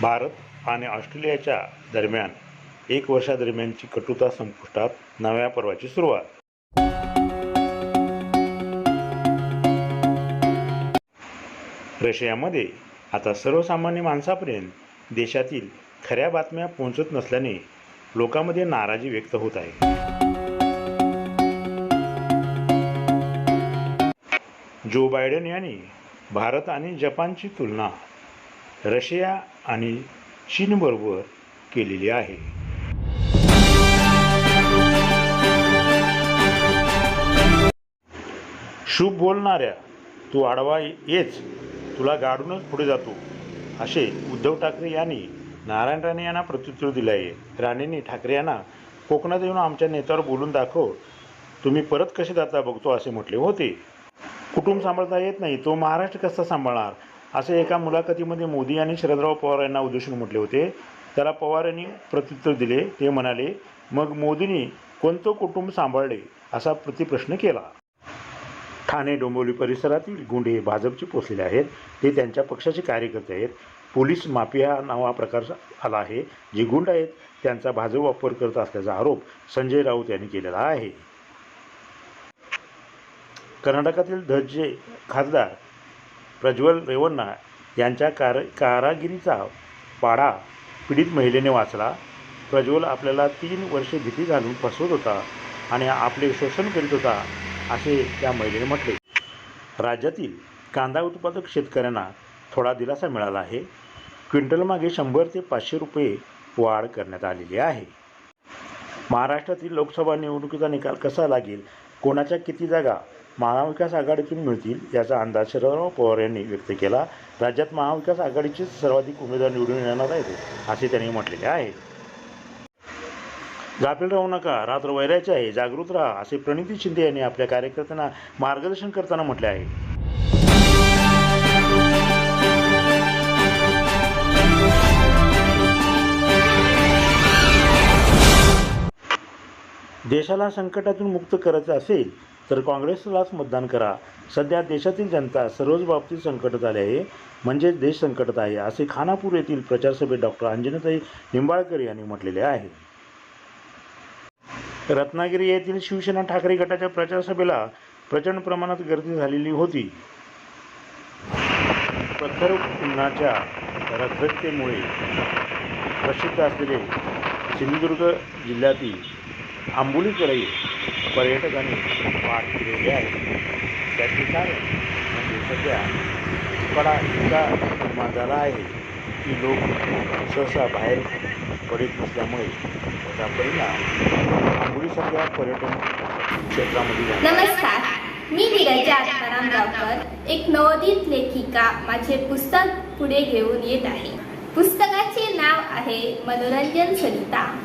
भारत आणि ऑस्ट्रेलियाच्या दरम्यान एक वर्षादरम्यानची कटुता संपुष्टात नव्या पर्वाची सुरुवात. रशियामध्ये आता सर्वसामान्य माणसापर्यंत देशातील खऱ्या बातम्या पोहोचत नसल्याने लोकांमध्ये नाराजी व्यक्त होत आहे. जो बायडन यांनी भारत आणि जपानची तुलना रशिया आणि चीनबरोबर केलेली आहे. शुभ बोलणाऱ्या तू आडवा येच तुला गाडूनच पुढे जातो असे उद्धव ठाकरे यांनी नारायण राणे यांना प्रत्युत्तर दिले आहे राणेंनी ठाकरे यांना कोकणात येऊन आमच्या नेत्यावर बोलून दाखव तुम्ही परत कसे जाता बघतो असे म्हटले होते. कुटुंब सांभाळता येत नाही तो महाराष्ट्र कसा सांभाळणार? असे एका मुलाखतीमध्ये मोदी आणि शरदराव पवार यांना उद्देशून म्हटले होते. त्याला पवार यांनी प्रत्युत्तर दिले. ते म्हणाले मग मोदींनी कोणतं कुटुंब सांभाळले असा प्रतिप्रश्न केला. ठाणे डोंबिवली परिसरातील गुंडे हे भाजपचे पोचलेले आहेत. ते त्यांच्या पक्षाचे कार्यकर्ते आहेत. पोलीस माफिया नावा प्रकार आला आहे. जे गुंड आहेत त्यांचा भाजप वापर करत असल्याचा आरोप संजय राऊत यांनी केलेला आहे. कर्नाटकातील धजे खासदार प्रज्वल रेवन्ना यांच्या कार कारागिरीचा पाडा पीडित महिलेने वाचला. प्रज्वल आपल्याला तीन वर्षे भीती घालून फसवत होता आणि आपले शोषण करीत होता असे त्या महिलेने म्हटले. राज्यातील कांदा उत्पादक शेतकऱ्यांना थोडा दिलासा मिळाला आहे. क्विंटलमागे शंभर ते पाचशे रुपये वाढ करण्यात आलेली आहे. महाराष्ट्रातील लोकसभा निवडणुकीचा निकाल कसा लागेल? कोणाच्या किती जागा महाविकास आघाडीतून मिळतील याचा अंदाज शरदराव पवार यांनी व्यक्त केला. राज्यात महाविकास आघाडीचेच सर्वाधिक उमेदवार निवडून येणार आहेत असे त्यांनी म्हटलेले आहे. गाफील राहू नका रात्र वैरायचे आहे जागृत राहा असे प्रणिती शिंदे यांनी आपल्या कार्यकर्त्यांना मार्गदर्शन करताना म्हटले आहे. देशाला संकटातून मुक्त करायचं असेल तर काँग्रेसलाच मतदान करा. सध्या देशातील जनता सर्वच बाबतीत संकटात आली आहे. म्हणजेच देश संकटात आहे असे खानापूर येथील प्रचारसभेत डॉक्टर अंजनाताई निंबाळकर यांनी म्हटलेले आहे. रत्नागिरी येथील शिवसेना ठाकरे गटाच्या प्रचारसभेला प्रचंड प्रमाणात गर्दी झालेली होती. प्रखर उन्हाच्या रखरखतेमुळे प्रसिद्ध असलेले सिंधुदुर्ग जिल्ह्यातील आंबोलीकडे पर्यटकांनी वाट फिरवली आहे त्याचे कारण म्हणजे सध्या कडा इतका निर्माण झाला आहे की लोक सहसा बाहेर पडत नसल्यामुळे त्याचा परिणाम आंबोलीसारख्या पर्यटन क्षेत्रामध्ये नमस्कार. मी विराजा आत्माराम गावकर. एक नवोदित लेखिका माझे पुस्तक पुढे घेऊन येत आहे. पुस्तकाचे नाव आहे मनोरंजन सरिता.